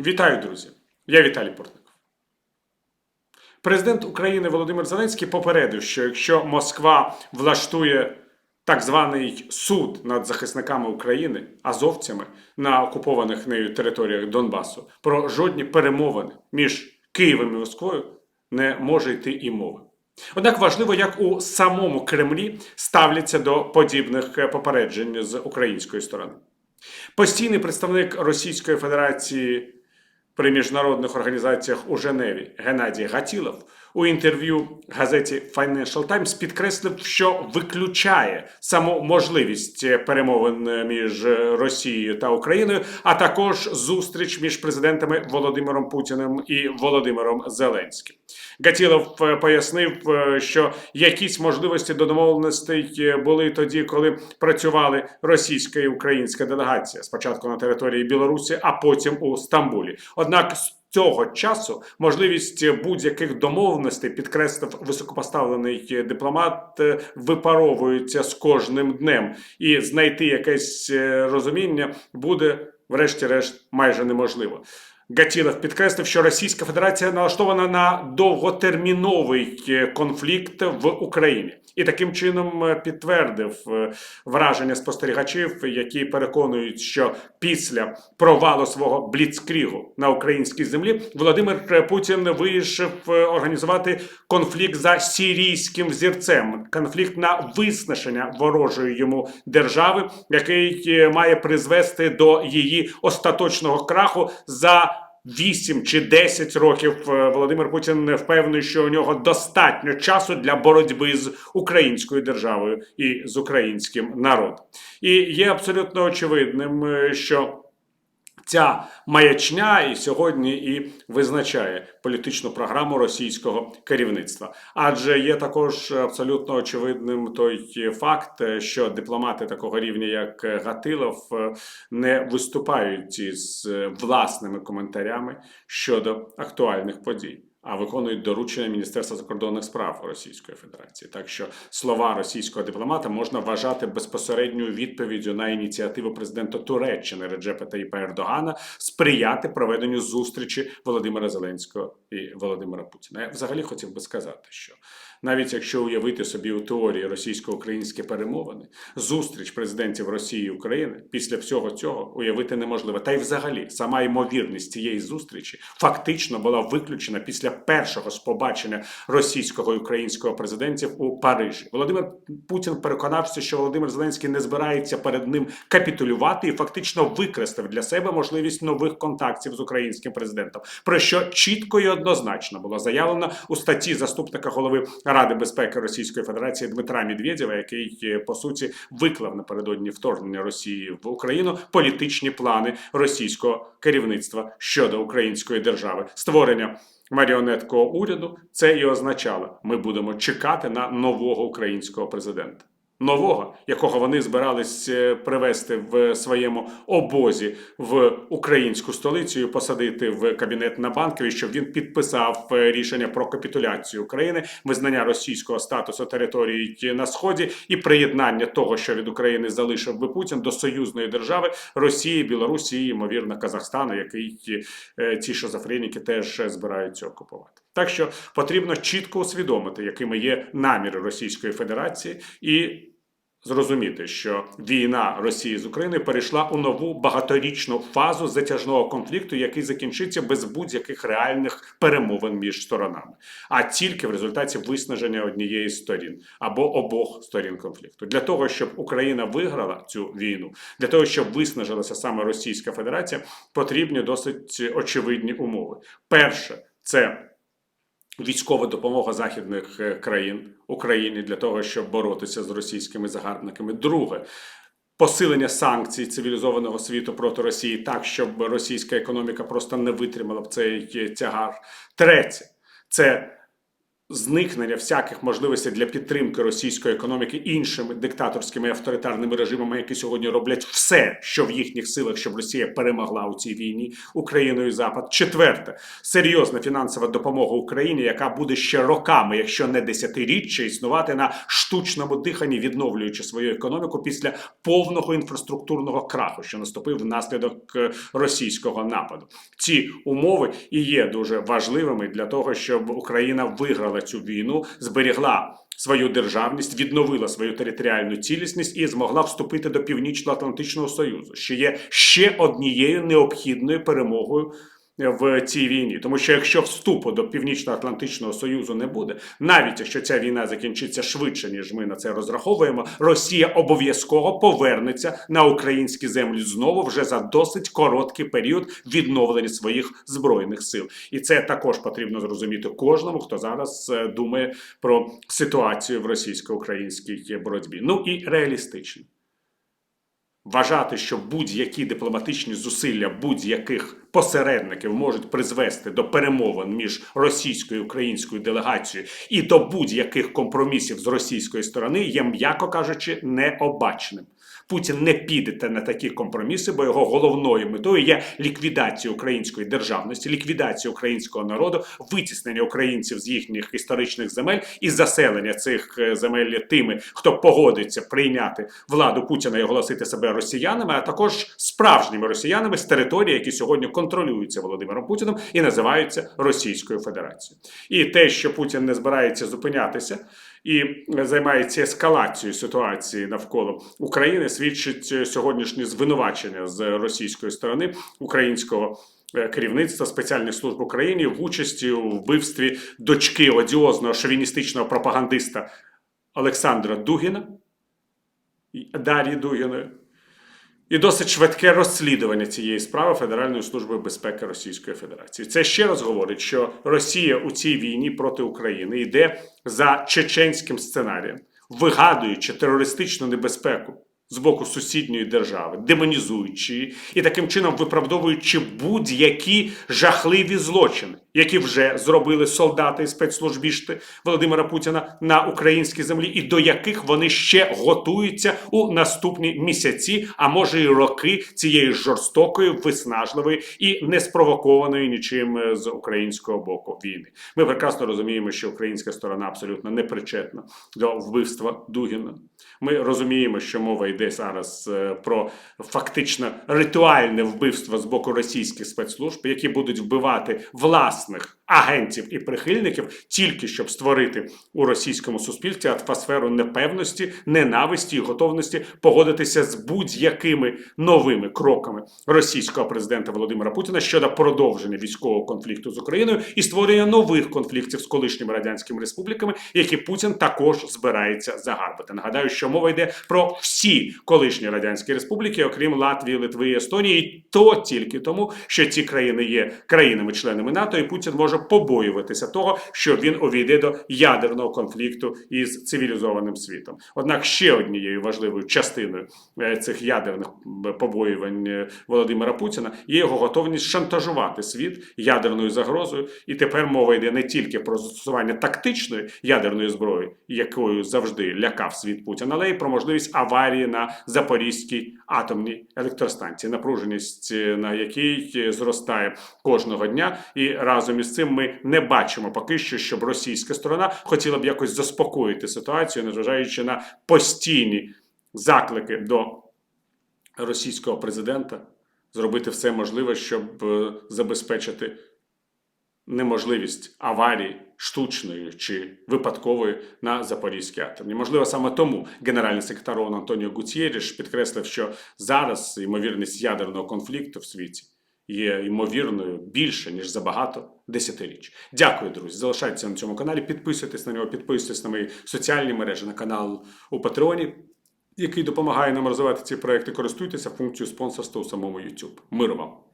Вітаю, друзі! Я Віталій Портников. Президент України Володимир Зеленський попередив, що якщо Москва влаштує так званий суд над захисниками України, азовцями на окупованих нею територіях Донбасу, про жодні перемовини між Києвом і Москвою не може йти і мови. Однак важливо, як у самому Кремлі ставляться до подібних е, попереджень з української сторони. Постійний представник Російської Федерації при міжнародних організаціях у Женеві. Геннадій Гатілов у інтерв'ю газеті Financial Times підкреслив, що виключає саму можливість перемовин між Росією та Україною, а також зустріч між президентами Володимиром Путіним і Володимиром Зеленським. Гатілов е, пояснив, е, що якісь можливості до домовленостей е, були тоді, коли працювали російська і українська делегація спочатку на території Білорусі, а потім у Стамбулі. Однак цього часу можливість будь-яких домовленостей, підкреслив високопоставлений дипломат, е, випаровується з кожним днем, і знайти якесь е, розуміння буде, врешті-решт, майже неможливо. Гатілов підкреслив, що Російська Федерація налаштована на довготерміновий е, конфлікт в Україні, і таким чином е, підтвердив е, враження спостерігачів, які переконують, що після провалу свого бліцкрігу на українській землі Володимир Путін вирішив організувати конфлікт за сирійським взірцем, конфлікт на виснаження ворожої йому держави, який має призвести до її остаточного краху за. 8 чи 10 років е, Володимир Путін впевнений, що у нього достатньо часу для боротьби з українською державою і з українським народом. І є абсолютно очевидним, е, що ця маячня і сьогодні і визначає політичну програму російського керівництва. Адже є також абсолютно очевидним той факт, що дипломати такого рівня, як Гатилов, не виступають із власними коментарями щодо актуальних подій. А виконують доручення Міністерства закордонних справ Російської Федерації. Так що слова російського дипломата можна вважати безпосередньою відповіддю на ініціативу президента Туреччини Реджепа Таїпа Ердогана сприяти проведенню зустрічі Володимира Зеленського і Володимира Путіна. Я взагалі хотів би сказати, що навіть якщо уявити собі у теорії російсько-українські перемовини, зустріч президентів Росії і України після всього цього уявити неможливо. Та й взагалі сама ймовірність цієї зустрічі фактично була виключена після першого ж побачення російського і українського президентів у Парижі. Володимир Путін переконався, що Володимир Зеленський не збирається перед ним капітулювати і фактично викреслив для себе можливість нових контактів з українським президентом, про що чітко і однозначно було заявлено у статті заступника голови Ради безпеки Російської Федерації Дмитра Медведєва, який е, по суті виклав напередодні вторгнення Росії в Україну політичні плани російського керівництва щодо української держави, створення. Маріонеткового уряду це і означало, ми будемо чекати на нового українського президента. Нового, якого вони збирались е, привести в своєму обозі в українську столицю посадити в кабінет на банкові, щоб він підписав е, рішення про капітуляцію України, визнання російського статусу території на сході і приєднання того, що від України залишив би Путін до союзної держави Росії, Білорусі, і, ймовірно, Казахстану, який е, ці шизофреніки теж збираються окупувати. Так що потрібно чітко усвідомити, якими є наміри Російської Федерації, і зрозуміти, що війна Росії з Україною перейшла у нову багаторічну фазу затяжного конфлікту, який закінчиться без будь-яких реальних перемовин між сторонами, а тільки в результаті виснаження однієї з сторін або обох сторін конфлікту. Для того щоб Україна виграла цю війну, для того щоб виснажилася саме Російська Федерація, потрібні досить очевидні умови. Перше це військова допомога західних е, країн Україні для того, щоб боротися з російськими загарбниками. Друге. Посилення санкцій цивілізованого світу проти Росії так, щоб російська економіка просто не витримала б цей тягар. Третє це зникнення всяких можливостей для підтримки російської економіки іншими диктаторськими авторитарними режимами, які сьогодні роблять все, що в їхніх силах, щоб Росія перемогла у цій війні Україною Запад. Четверте, серйозна фінансова допомога Україні, яка буде ще роками, якщо не десятиріччя, існувати на штучному диханні, відновлюючи свою економіку після повного інфраструктурного краху, що наступив внаслідок е, російського нападу. Ці умови і є дуже важливими для того, щоб Україна виграла цю війну, зберігла свою державність, відновила свою територіальну цілісність і змогла вступити до Північно-Атлантичного Союзу, що є ще однією необхідною перемогою. В цій війні, тому що якщо вступу до Північно-Атлантичного Союзу не буде, навіть якщо ця війна закінчиться швидше, ніж ми на це розраховуємо, Росія обов'язково повернеться на українські землі знову вже за досить короткий період відновлення своїх збройних сил, і це також потрібно зрозуміти кожному, хто зараз е, думає про ситуацію в російсько-українській боротьбі. Ну і реалістично. Вважати, що будь-які дипломатичні зусилля будь-яких посередників можуть призвести до перемовин між російською і українською делегацією і до будь-яких компромісів з російської сторони є, м'яко кажучи, необачним. Путін не піде на такі компроміси, бо його головною метою є ліквідація української державності, ліквідація українського народу, витіснення українців з їхніх історичних земель і заселення цих е, земель тими, хто погодиться прийняти владу Путіна і оголосити себе росіянами, а також справжніми росіянами з території, які сьогодні контролюються Володимиром Путіним і називаються Російською Федерацією. І те, що Путін не збирається зупинятися і займається ескалацією ситуації навколо України, свідчить сьогоднішні сьогоднішнє звинувачення з російської сторони українського. е, Керівництва спеціальних служб України в участі у вбивстві дочки одіозного шовіністичного пропагандиста Олександра Дугіна Дар'ї Дугіної, і досить швидке розслідування цієї справи Федеральної служби безпеки Російської Федерації. Це ще раз говорить, що Росія у цій війні проти України йде за чеченським сценарієм, вигадуючи терористичну небезпеку з боку сусідньої держави, демонізуючи її і таким чином виправдовуючи будь-які жахливі злочини, які вже зробили солдати і спецслужбісти Володимира Путіна на українській землі, і до яких вони ще готуються у наступні місяці, а може й роки цієї жорстокої, виснажливої і неспровокованої нічим е, з українського боку війни. Ми прекрасно розуміємо, що українська сторона абсолютно не причетна до вбивства Дугіна. Ми розуміємо, що мова йде зараз е, про фактично ритуальне вбивство з боку російських спецслужб, які будуть вбивати власних агентів і прихильників, тільки щоб створити у російському суспільстві атмосферу непевності, ненависті і готовності погодитися з будь-якими новими кроками російського президента Володимира Путіна щодо продовження військового конфлікту з Україною і створення нових конфліктів з колишніми радянськими республіками, які Путін також збирається загарбати. Нагадаю, що мова йде про всі колишні радянські республіки, окрім Латвії, Литви і Естонії, і то тільки тому, що ці країни є країнами-членами НАТО, і Путін може побоюватися того, що він увійде до ядерного конфлікту із цивілізованим світом. Однак ще однією важливою частиною е, цих ядерних побоювань е, Володимира Путіна є його готовність шантажувати світ ядерною загрозою. І тепер мова йде не тільки про застосування тактичної ядерної зброї, якою завжди лякав світ Путіна, але й про можливість аварії на Запорізькій атомній електростанції, напруженість е, на якій е, зростає кожного дня, і разом із цим ми не бачимо поки що, щоб російська сторона хотіла б якось заспокоїти ситуацію, незважаючи на постійні заклики до російського президента зробити все можливе, щоб е, забезпечити неможливість аварії штучної чи випадкової на Запорізькій атомні. Можливо, саме тому генеральний секретар ООН Антоніо Гутєріш підкреслив, що зараз ймовірність ядерного конфлікту в світі є ймовірною більше ніж за багато десятиріч. Дякую, друзі. Залишайтеся на цьому каналі, підписуйтесь на нього, підписуйтесь на мої соціальні мережі на канал у Патреоні. Який допомагає нам розвивати ці проекти, користуйтеся функцією спонсорства у самому YouTube. Миру вам!